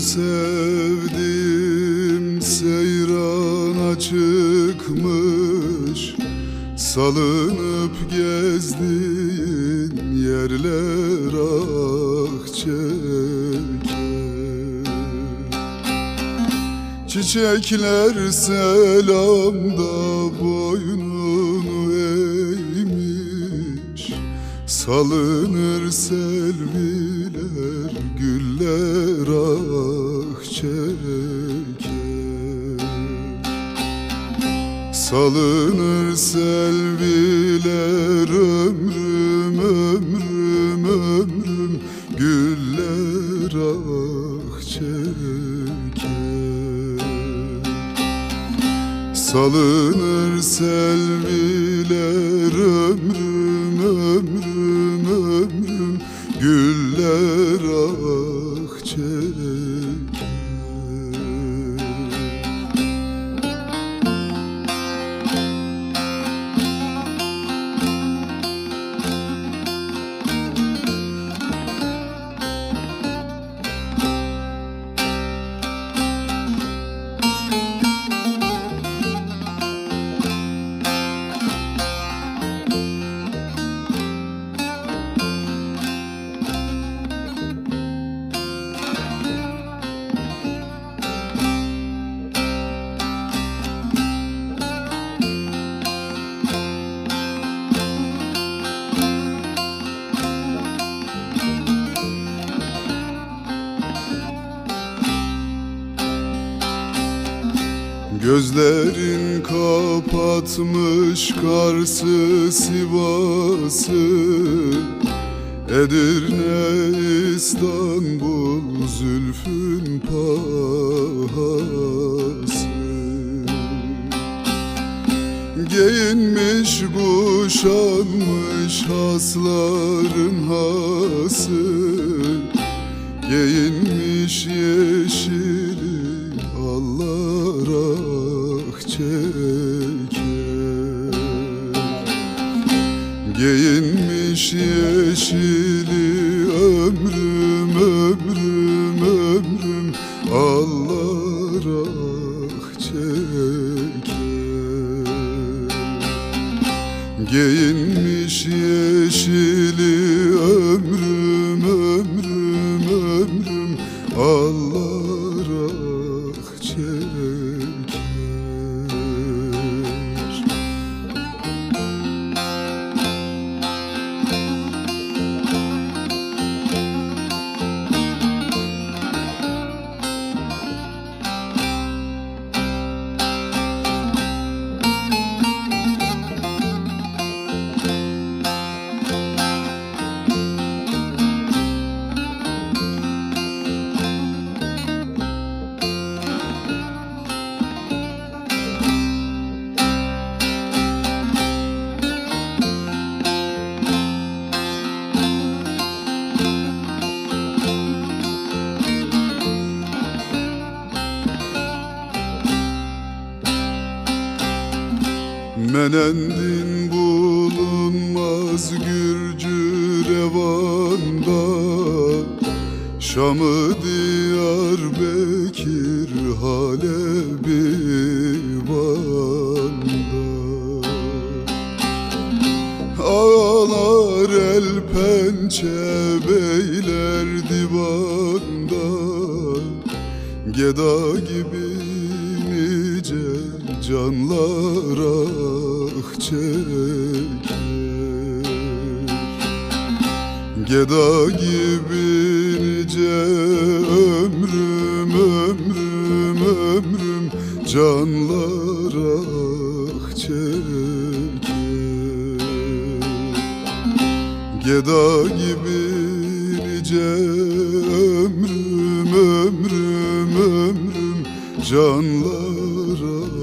Sevdim seyrana çıkmış Salınıp gezdiğin yerler ah çeker Çiçekler selamda boynunu Salınır selviler güller ah çeker. Salınır selviler ömrüm ömrüm ömrüm Güller ah çeker. Salınır selviler ömrüm ömrüm Güller Gözlerin kapatmış Kars'ı Sivas'ı. Edirne İstanbul zülfün pahası. Giyinmiş kuşanmış hasların hası. Giyinmiş yeşili Allah ah çeker Giyinmiş yeşili ömrüm ömrüm ömrüm. Allah ah çeker Giyinmiş yeşili ömrüm ömrüm ömrüm. Allah Menendin bulunmaz Gürcü revanda. Şam'ı Diyarbakır Halep'i Van'da. Ağalar el pençe beyler divanda. Geda gibi nice canlar ah çeker. Geda gibi nice ömrüm ömrüm ömrüm canlar ah çeker. Geda gibi nice ömrüm ömrüm ömrüm canlar ah